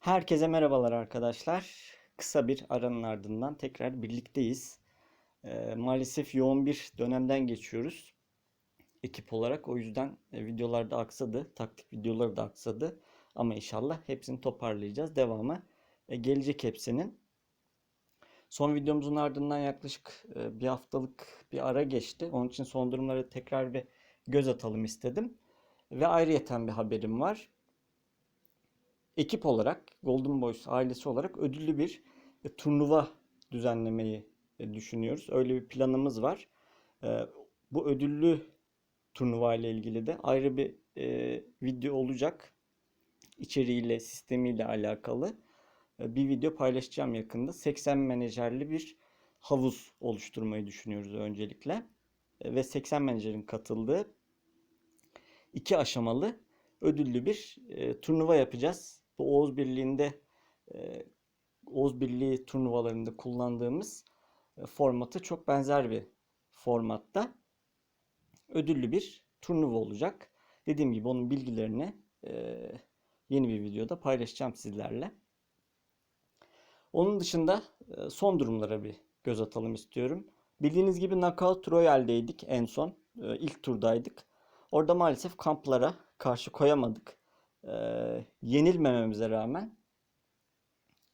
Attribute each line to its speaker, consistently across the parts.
Speaker 1: Herkese merhabalar arkadaşlar. Kısa bir aranın ardından tekrar birlikteyiz. Ee, maalesef yoğun bir dönemden geçiyoruz ekip olarak. O yüzden e, videolar da aksadı, taktik videoları da aksadı. Ama inşallah hepsini toparlayacağız. Devamı e, gelecek hepsinin. Son videomuzun ardından yaklaşık e, bir haftalık bir ara geçti. Onun için son durumlara tekrar bir göz atalım istedim. Ve ayrıyeten bir haberim var ekip olarak Golden Boys ailesi olarak ödüllü bir e, turnuva düzenlemeyi e, düşünüyoruz. Öyle bir planımız var. E, bu ödüllü turnuva ile ilgili de ayrı bir video olacak. İçeriğiyle, sistemiyle alakalı bir video paylaşacağım yakında. 80 menajerli bir havuz oluşturmayı düşünüyoruz öncelikle. Ve 80 menajerin katıldığı iki aşamalı ödüllü bir turnuva yapacağız bu Oğuz Birliği'nde e, Oğuz Birliği turnuvalarında kullandığımız e, formatı çok benzer bir formatta ödüllü bir turnuva olacak. Dediğim gibi onun bilgilerini e, yeni bir videoda paylaşacağım sizlerle. Onun dışında e, son durumlara bir göz atalım istiyorum. Bildiğiniz gibi Knockout Royale'deydik en son. E, ilk turdaydık. Orada maalesef kamplara karşı koyamadık e, yenilmememize rağmen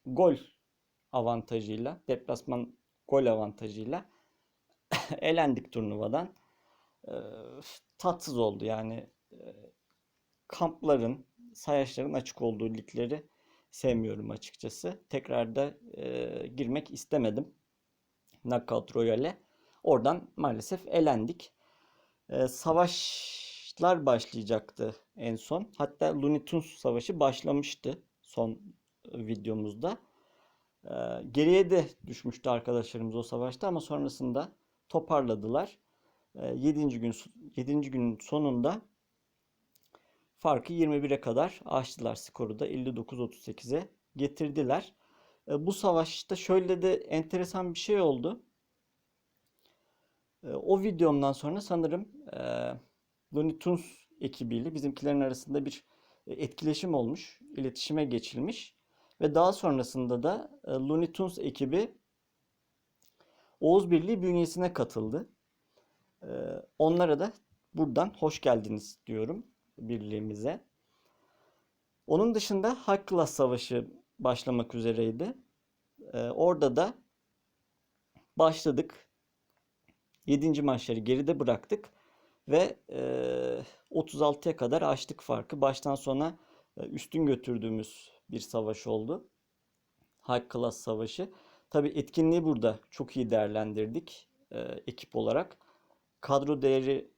Speaker 1: gol avantajıyla, deplasman gol avantajıyla elendik turnuvadan. E, tatsız oldu yani. E, kampların, sayaçların açık olduğu ligleri sevmiyorum açıkçası. Tekrar da e, girmek istemedim. Knockout Royale. Oradan maalesef elendik. E, savaşlar başlayacaktı en son. Hatta Looney Tunes savaşı başlamıştı son e, videomuzda. Ee, geriye de düşmüştü arkadaşlarımız o savaşta ama sonrasında toparladılar. Ee, 7. gün 7. günün sonunda farkı 21'e kadar açtılar skoru da 59-38'e getirdiler. Ee, bu savaşta şöyle de enteresan bir şey oldu. Ee, o videomdan sonra sanırım e, Looney Tunes ekibiyle bizimkilerin arasında bir e, etkileşim olmuş, iletişime geçilmiş ve daha sonrasında da e, Looney Tunes ekibi Oğuz Birliği bünyesine katıldı. E, onlara da buradan hoş geldiniz diyorum birliğimize. Onun dışında Class Savaşı başlamak üzereydi. Orada da başladık. 7. maçları geride bıraktık ve e, 36'ya kadar açtık farkı. Baştan sona e, üstün götürdüğümüz bir savaş oldu. High Class savaşı. Tabi etkinliği burada çok iyi değerlendirdik e, ekip olarak. Kadro değeri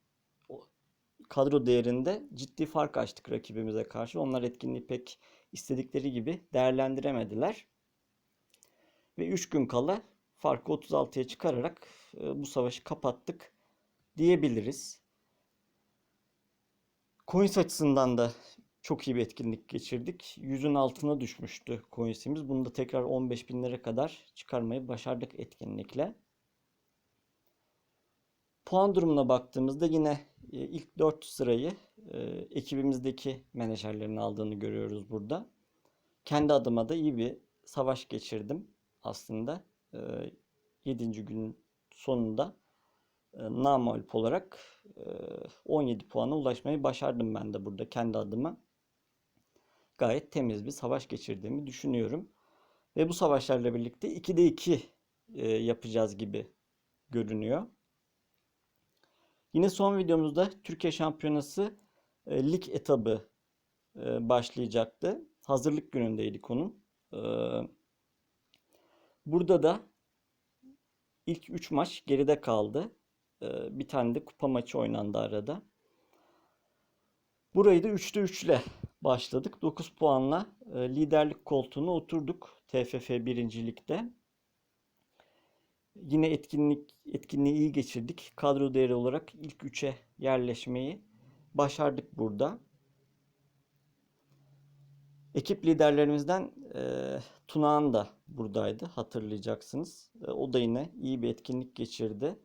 Speaker 1: kadro değerinde ciddi fark açtık rakibimize karşı. Onlar etkinliği pek istedikleri gibi değerlendiremediler. Ve 3 gün kala farkı 36'ya çıkararak e, bu savaşı kapattık diyebiliriz. Coins açısından da çok iyi bir etkinlik geçirdik. Yüzün altına düşmüştü coins'imiz. Bunu da tekrar 15 binlere kadar çıkarmayı başardık etkinlikle. Puan durumuna baktığımızda yine e, ilk 4 sırayı e, ekibimizdeki menajerlerin aldığını görüyoruz burada. Kendi adıma da iyi bir savaş geçirdim aslında. 7. E, gün sonunda namalip olarak 17 e, puana ulaşmayı başardım ben de burada kendi adıma. Gayet temiz bir savaş geçirdiğimi düşünüyorum. Ve bu savaşlarla birlikte 2'de 2 e, yapacağız gibi görünüyor. Yine son videomuzda Türkiye Şampiyonası lig etabı başlayacaktı. Hazırlık günündeydik onun. Burada da ilk 3 maç geride kaldı. Ee, bir tane de kupa maçı oynandı arada. Burayı da 3'te 3 ile başladık. 9 puanla e, liderlik koltuğuna oturduk TFF birincilikte. Yine etkinlik etkinliği iyi geçirdik. Kadro değeri olarak ilk 3'e yerleşmeyi başardık burada. Ekip liderlerimizden e, Tunağan da buradaydı hatırlayacaksınız. E, o da yine iyi bir etkinlik geçirdi.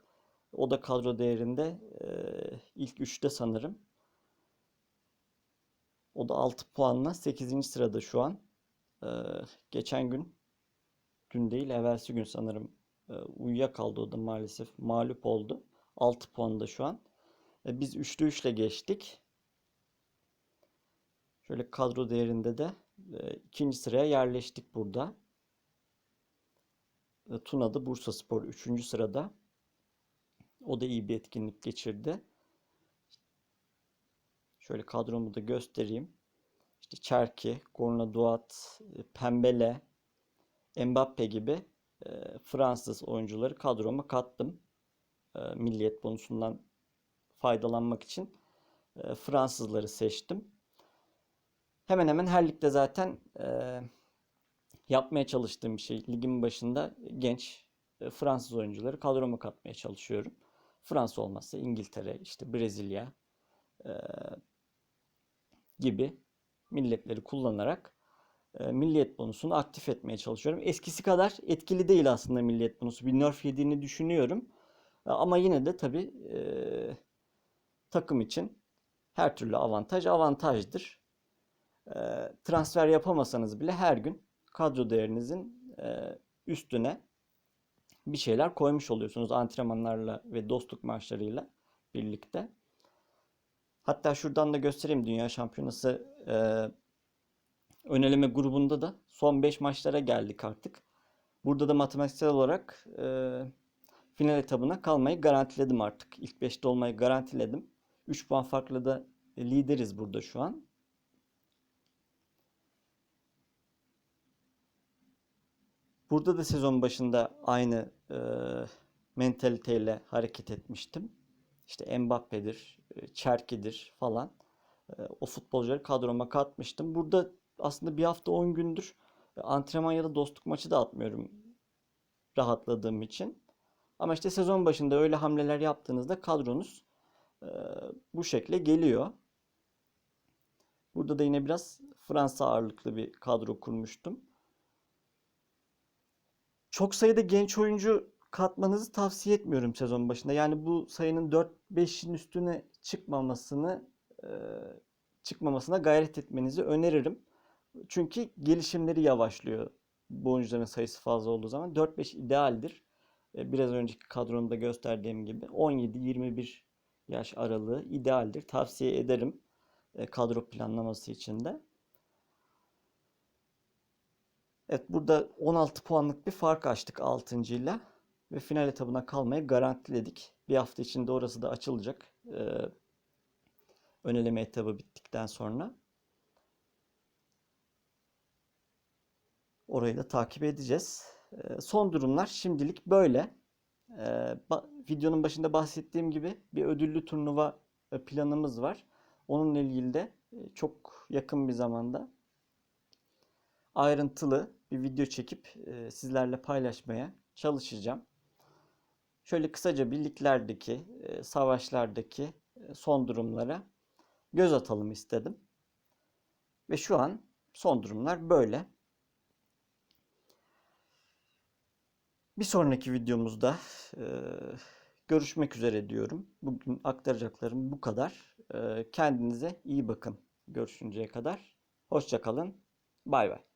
Speaker 1: O da kadro değerinde ilk 3'te sanırım. O da 6 puanla 8. sırada şu an. geçen gün dün değil evvelsi gün sanırım e, uyuyakaldı o da maalesef mağlup oldu. 6 puanda şu an. E, biz üçlü üçle geçtik. Şöyle kadro değerinde de ikinci sıraya yerleştik burada. E, Tuna'da Bursaspor 3. sırada. O da iyi bir etkinlik geçirdi. Şöyle kadromu da göstereyim. İşte Çerki, Gorna Duat, e, Pembele, Mbappe gibi e, Fransız oyuncuları kadroma kattım. E, milliyet bonusundan faydalanmak için Fransızları seçtim. Hemen hemen her ligde zaten yapmaya çalıştığım şey. Ligin başında genç Fransız oyuncuları kadroma katmaya çalışıyorum. Fransa olmazsa İngiltere, işte Brezilya e, gibi milletleri kullanarak e, milliyet bonusunu aktif etmeye çalışıyorum. Eskisi kadar etkili değil aslında milliyet bonusu. Bir nerf yediğini düşünüyorum. E, Ama yine de tabii e, takım için her türlü avantaj avantajdır. E, transfer yapamasanız bile her gün kadro değerinizin e, üstüne bir şeyler koymuş oluyorsunuz antrenmanlarla ve dostluk maçlarıyla birlikte. Hatta şuradan da göstereyim Dünya Şampiyonası e, öneleme grubunda da son 5 maçlara geldik artık. Burada da matematiksel olarak e, final etabına kalmayı garantiledim artık. İlk 5'te olmayı garantiledim. 3 puan farklı da lideriz burada şu an. Burada da sezon başında aynı e, mentaliteyle hareket etmiştim. İşte Mbappe'dir, e, Çerki'dir falan. E, o futbolcuları kadroma katmıştım. Burada aslında bir hafta 10 gündür e, antrenman ya da dostluk maçı da atmıyorum rahatladığım için. Ama işte sezon başında öyle hamleler yaptığınızda kadronuz e, bu şekle geliyor. Burada da yine biraz Fransa ağırlıklı bir kadro kurmuştum. Çok sayıda genç oyuncu katmanızı tavsiye etmiyorum sezon başında. Yani bu sayının 4-5'in üstüne çıkmamasını e, çıkmamasına gayret etmenizi öneririm. Çünkü gelişimleri yavaşlıyor bu oyuncuların sayısı fazla olduğu zaman. 4-5 idealdir. E, Biraz önceki kadronda gösterdiğim gibi 17-21 yaş aralığı idealdir. Tavsiye ederim e, kadro planlaması için de. Evet burada 16 puanlık bir fark açtık 6. ile ve final etabına kalmayı garantiledik. Bir hafta içinde orası da açılacak. Ee, öneleme etabı bittikten sonra. Orayı da takip edeceğiz. Ee, son durumlar şimdilik böyle. Ee, videonun başında bahsettiğim gibi bir ödüllü turnuva e, planımız var. Onunla ilgili de e, çok yakın bir zamanda ayrıntılı bir video çekip e, sizlerle paylaşmaya çalışacağım. Şöyle kısaca birliklerdeki, e, savaşlardaki e, son durumlara göz atalım istedim. Ve şu an son durumlar böyle. Bir sonraki videomuzda e, görüşmek üzere diyorum. Bugün aktaracaklarım bu kadar. E, kendinize iyi bakın. Görüşünceye kadar. Hoşça kalın. Bay bay.